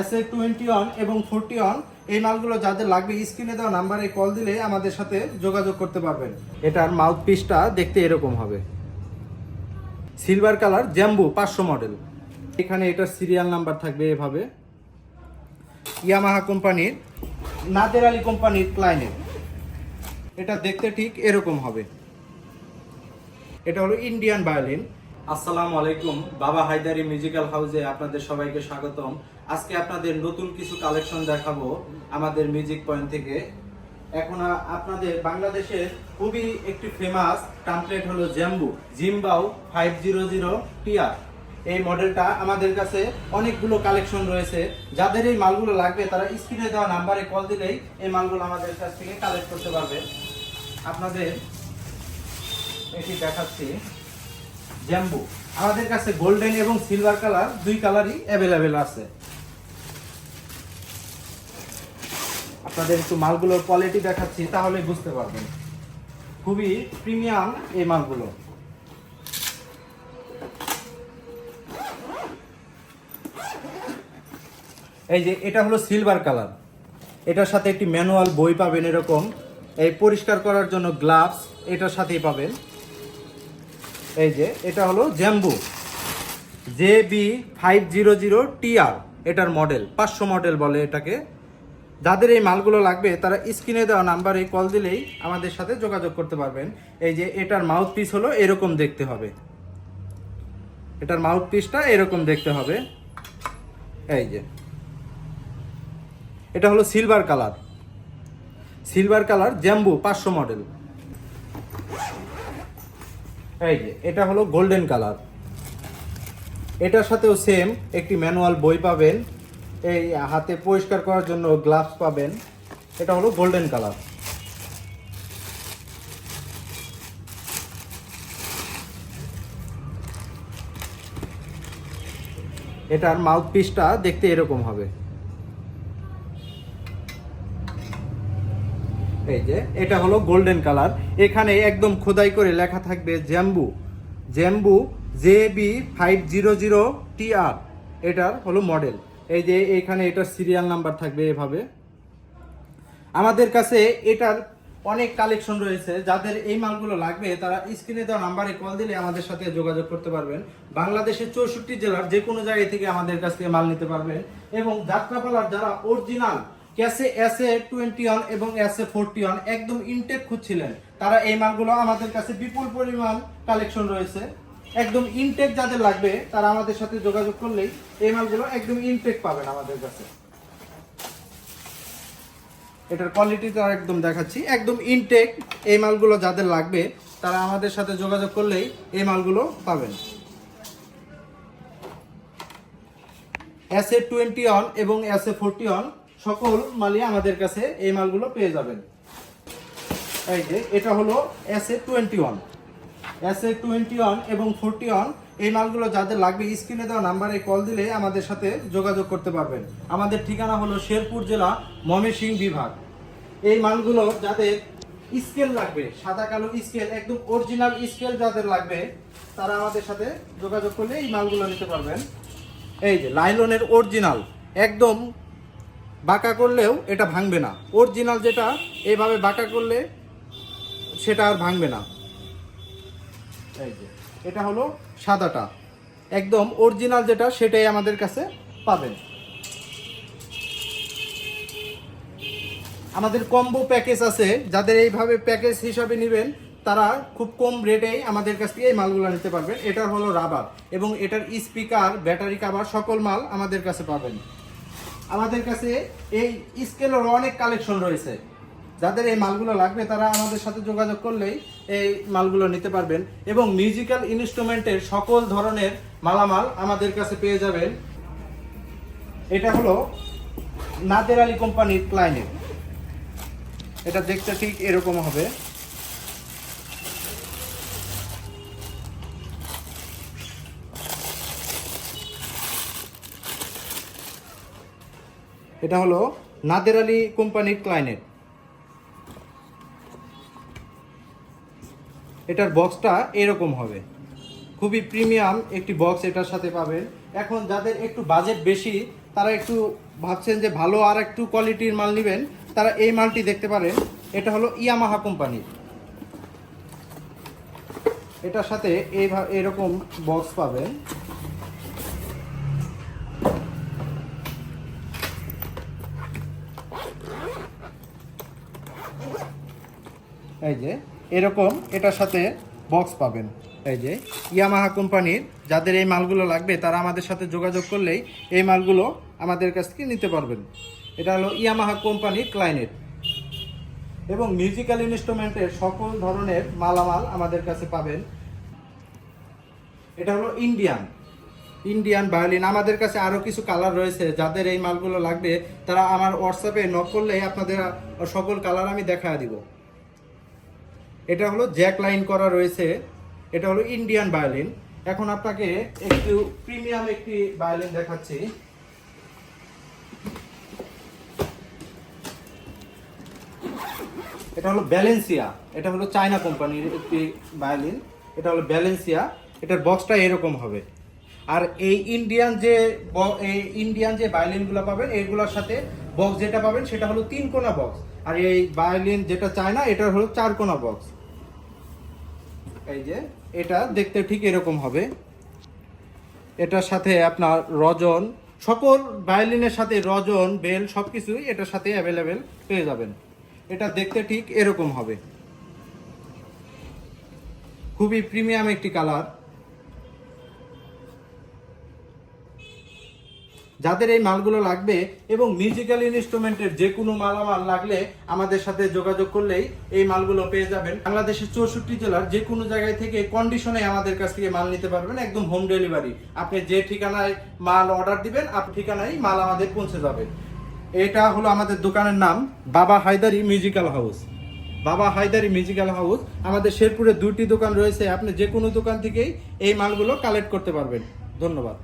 S A twenty one এবং forty one এই মালগুলো যাদের লাগবে স্ক্রিনে দেওয়া নাম্বারে কল দিলে আমাদের সাথে যোগাযোগ করতে পারবেন। এটার মাউথ পিসটা দেখতে এরকম হবে। সিলভার কালার জ্যাম্বু পাঁচশো মডেল এখানে এটার সিরিয়াল নাম্বার থাকবে এভাবে। ইয়ামাহা কোম্পানির নাদের আলী কোম্পানির ক্লাইনের এটা দেখতে ঠিক এরকম হবে। এটা হলো ইন্ডিয়ান ভায়োলিন আসসালামু আলাইকুম। বাবা হায়দারি মিউজিক্যাল হাউসে আপনাদের সবাইকে স্বাগতম। আজকে আপনাদের নতুন কিছু কালেকশন দেখাবো আমাদের মিউজিক পয়েন্ট থেকে। এখন আপনাদের বাংলাদেশের খুবই একটি ফেমাস টাম্পলেট হলো জ্যাম্বু জিম্বাউ ফাইভ জিরো জিরো টিআর এই মডেলটা আমাদের কাছে অনেকগুলো কালেকশন রয়েছে। যাদের এই মালগুলো লাগবে, তারা স্ক্রিনে দেওয়া নাম্বারে কল দিলেই এই মালগুলো আমাদের কাছ থেকে কালেক্ট করতে পারবে। আপনাদের এটি দেখাচ্ছি। জ্যাম্বু আমাদের কাছে গোল্ডেন এবং সিলভার কালার দুই কালারই অ্যাভেলেবেল আছে। আপনাদের একটু মালগুলোর কোয়ালিটি দেখাচ্ছি তাহলে বুঝতে পারবেন। খুবই প্রিমিয়াম এই মালগুলো। এই যে, এটা হলো সিলভার কালার এটার সাথে একটি ম্যানুয়াল বই পাবেন এরকম। এই পরিষ্কার করার জন্য গ্লাভস এটার সাথেই পাবেন। এই যে, এটা হলো jumbo J B five zero zero TR এটার মডেল পাঁচশো মডেল বলে এটাকে। যাদের এই মালগুলো লাগবে, তারা স্ক্রিনে দেওয়া নাম্বারে কল দিলেই আমাদের সাথে যোগাযোগ করতে পারবেন। এই যে, এটার মাউথ পিস হলো এরকম দেখতে হবে। এটার মাউথ পিসটা এরকম দেখতে হবে। এই যে। এটা হলো silver colour silver colour jumbo পাঁচশো মডেল এই যে, এটা হলো গোল্ডেন কালার এটার সাথেও সেম একটি ম্যানুয়াল বই পাবেন। এই হাতে পরিষ্কার করার জন্য গ্লাভস পাবেন। এটা হলো গোল্ডেন কালার এটার মাউথ পিসটা দেখতে এরকম হবে। এই যে, এটা হলো গোল্ডেন কালার এখানে একদম খোদাই করে লেখা থাকবে jumbo jumbo J B five zero zero T R এটার হলো মডেল এই যে, এখানে এটার সিরিয়াল নাম্বার থাকবে এভাবে। আমাদের কাছে এটার অনেক কালেকশন রয়েছে। যাদের এই মালগুলো লাগবে, তারা স্ক্রিনে দেওয়া নাম্বারে কল দিলে আমাদের সাথে যোগাযোগ করতে পারবেন। বাংলাদেশের চৌষট্টি জেলার যে কোনো জায়গা থেকে আমাদের কাছ থেকে মাল নিতে পারবেন। এবং যাত্রাপালার যারা original S A twenty one এবং এস এ ফোরটি ওয়ান একদম ইনটেক খুঁজছিলেন। তারা এই মালগুলো আমাদের কাছে বিপুল পরিমাণ কালেকশন রয়েছে। একদম ইনটেক যাদের লাগবে, তারা আমাদের সাথে যোগাযোগ করলেই এই মালগুলো একদম ইনটেক পাবেন আমাদের কাছে। এটার কোয়ালিটিটা একদম দেখাচ্ছি। একদম ইনটেক এই মালগুলো যাদের লাগবে, তারা আমাদের সাথে যোগাযোগ করলেই এই মালগুলো পাবেন। এস এ টোয়েন্টি ওয়ান এবং এস এ ফোরটি ওয়ান সকল মালই আমাদের কাছে এই মালগুলো পেয়ে যাবেন। এই যে, এটা হলো S A twenty one S A twenty one এবং ফোরটি ওয়ান এই মালগুলো যাদের লাগবে স্ক্রিনে দেওয়া নাম্বারে কল দিলে আমাদের সাথে যোগাযোগ করতে পারবেন। আমাদের ঠিকানা হলো শেরপুর জেলা ময়মনসিংহ বিভাগ। এই মালগুলো যাদের স্কেল লাগবে, সাদা কালো স্কেল, একদম অরিজিনাল স্কেল যাদের লাগবে, তারা আমাদের সাথে যোগাযোগ করলে এই মালগুলো নিতে পারবেন। এই যে, লাইলনের অরিজিনাল, একদম বাঁকা করলেও এটা ভাঙবে না। অরিজিনাল যেটা এইভাবে বাঁকা করলে সেটা আর ভাঙবে না। এটা হলো সাদাটা। একদম অরিজিনাল যেটা, সেটাই আমাদের কাছে পাবেন। আমাদের কম্বো প্যাকেজ আছে। যাদের এইভাবে প্যাকেজ হিসাবে নেবেন, তারা খুব কম রেটেই আমাদের কাছ থেকে এই মালগুলো নিতে পারবেন। এটার হলো রাবার এবং এটার স্পিকার ব্যাটারি কাভার সকল মাল আমাদের কাছে পাবেন। আমাদের কাছে এই স্কেলের অনেক কালেকশন রয়েছে। যাদের এই মালগুলো লাগবে, তারা আমাদের সাথে যোগাযোগ করলেই এই মালগুলো নিতে পারবেন এবং মিউজিক্যাল ইনস্ট্রুমেন্টের সকল ধরনের মালামাল আমাদের কাছে পেয়ে যাবেন। এটা হলো নাদের আলী কোম্পানির ক্লাইনেট এটা দেখতে ঠিক এরকম হবে। এটা হলো নাদের আলী কোম্পানির ক্লাইনেট এটার বক্সটা এরকম হবে। খুবই প্রিমিয়াম একটি বক্স এটার সাথে পাবেন। এখন যাদের একটু বাজেট বেশি, তারা একটু ভাবছেন যে ভালো আর একটু কোয়ালিটির মাল নেবেন, তারা এই মালটি দেখতে পারেন। এটা হলো ইয়ামাহা কোম্পানির। এটার সাথে এইভাবে এরকম বক্স পাবেন। এই যে, এরকম এটার সাথে বক্স পাবেন। এই যে ইয়ামাহা কোম্পানির যাদের এই মালগুলো লাগবে, তারা আমাদের সাথে যোগাযোগ করলেই এই মালগুলো আমাদের কাছ থেকে নিতে পারবেন। এটা হলো ইয়ামাহা কোম্পানির ক্লাইনেট এবং মিউজিক্যাল ইনস্ট্রুমেন্টের সকল ধরনের মালামাল আমাদের কাছে পাবেন। এটা হলো ইন্ডিয়ান ইন্ডিয়ান ভায়োলিন আমাদের কাছে আরও কিছু কালার রয়েছে, যাদের এই মালগুলো লাগবে, তারা আমার হোয়াটসঅ্যাপে নক করলেই আপনাদের সকল কালার আমি দেখা দিব। এটা হলো জ্যাক লাইন করা রয়েছে। এটা হলো ইন্ডিয়ান ভায়োলিন। এখন আপনাকে একটু প্রিমিয়াম একটি ভায়োলিন দেখাচ্ছি। এটা হলো ব্যালেন্সিয়া। এটা হলো চায়না কোম্পানির একটি ভায়োলিন। এটা হলো ব্যালেন্সিয়া। এটার বক্সটা এরকম হবে। আর এই ইন্ডিয়ান যে এই ইন্ডিয়ান যে ভায়োলিনগুলো পাবেন এইগুলোর সাথে বক্স যেটা পাবেন, সেটা হলো তিন কোনা বক্স। আর এই ভায়োলিন যেটা চায়না এটা হলো চার কোনা বক্স। এই যে, এটা দেখতে ঠিক এরকম হবে। এটার সাথে আপনার রজন, সকল ভায়োলিনের সাথে রজন, বেল সব কিছুই এটার সাথে অ্যাভেলেবেল পেয়ে যাবেন। এটা দেখতে ঠিক এরকম হবে। খুবই প্রিমিয়াম একটি কালার যাদের এই মালগুলো লাগবে এবং মিউজিক্যাল ইনস্ট্রুমেন্টের যে কোনো মালামাল লাগলে আমাদের সাথে যোগাযোগ করলেই এই মালগুলো পেয়ে যাবেন। বাংলাদেশের চৌষট্টি জেলার যে কোনো জায়গায় থেকে কন্ডিশনে আমাদের কাছ থেকে মাল নিতে পারবেন, একদম হোম ডেলিভারি আপনি যে ঠিকানায় মাল অর্ডার দিবেন আপনি ঠিকানায় মাল আমাদের পৌঁছে যাবে। এটা হলো আমাদের দোকানের নাম, বাবা হায়দারি মিউজিক্যাল হাউস বাবা হায়দারি মিউজিক্যাল হাউস আমাদের শেরপুরে দুটি দোকান রয়েছে, আপনি যে কোনো দোকান থেকেই এই মালগুলো কালেক্ট করতে পারবেন। ধন্যবাদ।